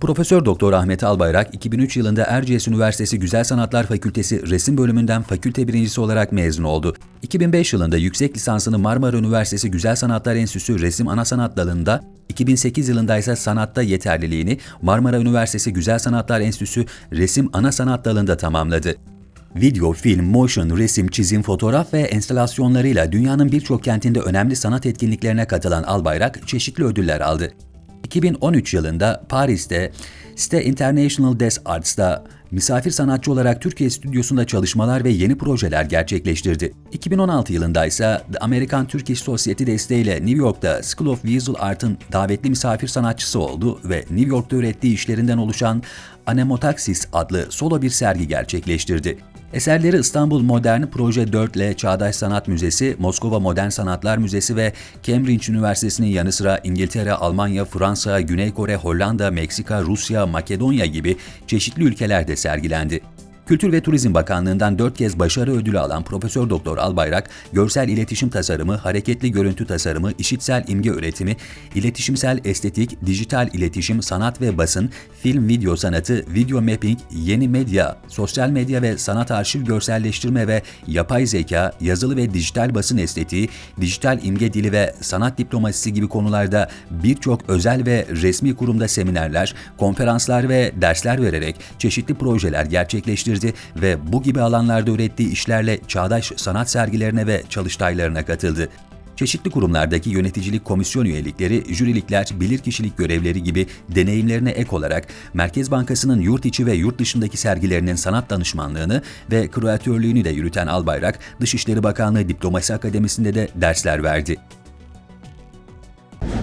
Profesör Doktor Ahmet Albayrak 2003 yılında Erciyes Üniversitesi Güzel Sanatlar Fakültesi Resim Bölümünden fakülte birincisi olarak mezun oldu. 2005 yılında yüksek lisansını Marmara Üniversitesi Güzel Sanatlar Enstitüsü Resim Ana Sanat Dalı'nda 2008 yılında ise sanatta yeterliliğini Marmara Üniversitesi Güzel Sanatlar Enstitüsü Resim Ana Sanat Dalı'nda tamamladı. Video, film, motion, resim, çizim, fotoğraf ve enstalasyonlarıyla dünyanın birçok kentinde önemli sanat etkinliklerine katılan Albayrak çeşitli ödüller aldı. 2013 yılında Paris'te Ste International Des Arts'ta misafir sanatçı olarak Türkiye stüdyosunda çalışmalar ve yeni projeler gerçekleştirdi. 2016 yılında ise The American Turkish Society desteğiyle New York'ta School of Visual Art'ın davetli misafir sanatçısı oldu ve New York'ta ürettiği işlerinden oluşan Anemotaxis adlı solo bir sergi gerçekleştirdi. Eserleri İstanbul Modern Proje 4 ile Çağdaş Sanat Müzesi, Moskova Modern Sanatlar Müzesi ve Cambridge Üniversitesi'nin yanı sıra İngiltere, Almanya, Fransa, Güney Kore, Hollanda, Meksika, Rusya, Makedonya gibi çeşitli ülkelerde sergilendi. Kültür ve Turizm Bakanlığı'ndan 4 kez başarı ödülü alan Profesör Doktor Albayrak, görsel iletişim tasarımı, hareketli görüntü tasarımı, işitsel imge üretimi, iletişimsel estetik, dijital iletişim, sanat ve basın, film video sanatı, video mapping, yeni medya, sosyal medya ve sanat arşiv görselleştirme ve yapay zeka, yazılı ve dijital basın estetiği, dijital imge dili ve sanat diplomasisi gibi konularda birçok özel ve resmi kurumda seminerler, konferanslar ve dersler vererek çeşitli projeler gerçekleştirdi ve bu gibi alanlarda ürettiği işlerle çağdaş sanat sergilerine ve çalıştaylarına katıldı. Çeşitli kurumlardaki yöneticilik komisyon üyelikleri, jürilikler, bilirkişilik görevleri gibi deneyimlerine ek olarak Merkez Bankası'nın yurt içi ve yurt dışındaki sergilerinin sanat danışmanlığını ve küratörlüğünü de yürüten Albayrak, Dışişleri Bakanlığı Diplomasi Akademisi'nde de dersler verdi.